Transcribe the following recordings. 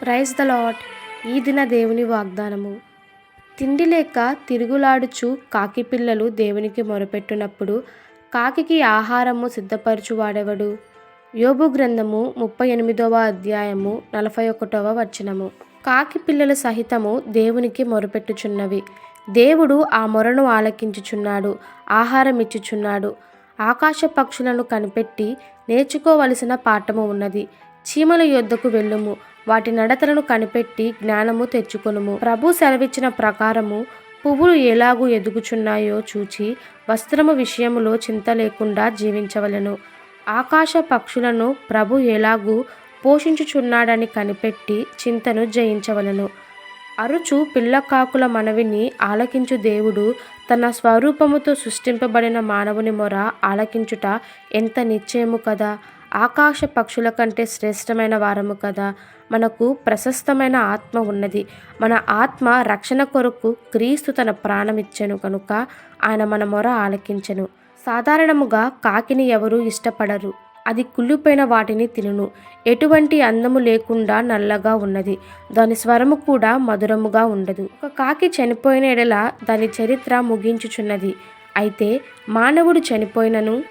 Praise the lot ఈ దిన దేవుని వాగ్దానము. తిండి లేక తిరుగులాడుచు కాకి పిల్లలు దేవునికి మొరపెట్టునప్పుడు కాకికి ఆహారము సిద్ధపరచువాడెవడు? యోబు గ్రంథము ముప్పై ఎనిమిదవ అధ్యాయము నలభై ఒకటవ వచనము. కాకి పిల్లలు సహితము దేవునికి మొరపెట్టుచున్నవి. దేవుడు ఆ మొరను ఆలకించుచున్నాడు ఆహారం ఇచ్చుచున్నాడు ఆకాశ పక్షులను కనిపెట్టి నేర్చుకోవలసిన పాఠము ఉన్నది. చీమల యొద్దకు వెళ్ళుము. వాటి నడతలను కనిపెట్టి జ్ఞానము తెచ్చుకొనుము. ప్రభు సెలవిచ్చిన ప్రకారము పువ్వులు ఎలాగూ ఎదుగుచున్నాయో చూచి వస్త్రము విషయములో చింత లేకుండా జీవించవలెను. ఆకాశ పక్షులను ప్రభు ఎలాగూ పోషించుచున్నాడని కనిపెట్టి చింతను జయించవలెను. అరుచు పిల్లకాకుల మనవిని ఆలకించు దేవుడు తన స్వరూపముతో సృష్టింపబడిన మానవుని మొర ఆలకించుట ఎంత నిశ్చయము కదా? ఆకాశ పక్షుల కంటే శ్రేష్టమైన వారము కదా? మనకు ప్రశస్తమైన ఆత్మ ఉన్నది. మన ఆత్మ రక్షణ కొరకు క్రీస్తు తన ప్రాణమిచ్చెను కనుక ఆయన మన మొర ఆలకించెను. సాధారణముగా కాకిని ఎవరూ ఇష్టపడరు. అది కుళ్ళిపోయిన వాటిని తినును. ఎటువంటి అందము లేకుండా నల్లగా ఉన్నది. దాని స్వరము కూడా మధురముగా ఉండదు. ఒక కాకి చనిపోయిన ఎడల దాని చరిత్ర ముగించుచున్నది. అయితే మానవుడు చనిపోయినను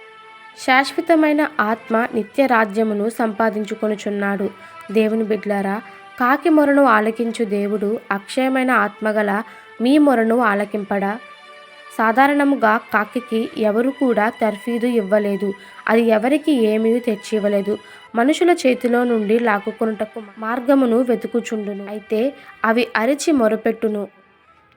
శాశ్వతమైన ఆత్మ నిత్య రాజ్యమును సంపాదించుకొనుచున్నాడు. దేవుని బిడ్లారా కాకి మొరను ఆలకించు దేవుడు అక్షయమైన ఆత్మగల మీ మొరను ఆలకింపడా? సాధారణముగా కాకికి ఎవరు కూడా తర్ఫీదు ఇవ్వలేదు. అది ఎవరికి ఏమీ తెచ్చి ఇవ్వలేదు మనుషుల చేతిలో నుండి లాక్కుకొనుటకు మార్గమును వెతుకుచుండును. అయితే అవి అరిచి మొరపెట్టును.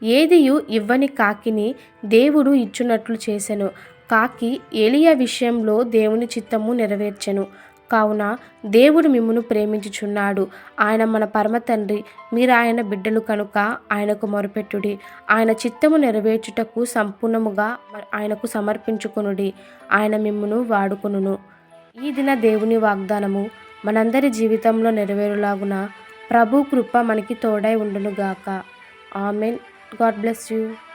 ఏదియు ఇవ్వని కాకిని దేవుడు ఇచ్చునట్లు చేసెను. కాకి ఏలియా విషయంలో దేవుని చిత్తము నెరవేర్చెను. కావున దేవుడు మిమ్మును ప్రేమించుచున్నాడు. ఆయన మన పరమ తండ్రి. మీరు ఆయన బిడ్డలు కనుక ఆయనకు మొరపెట్టుడి. ఆయన చిత్తము నెరవేర్చుటకు సంపూర్ణముగా ఆయనకు సమర్పించుకొనుడి. ఆయన మిమ్మును వాడుకొనును. ఈ దిన దేవుని వాగ్దానము మనందరి జీవితంలో నెరవేరులాగున ప్రభు కృప మనకి తోడై ఉండునుగాక. ఆమెన్. God bless you.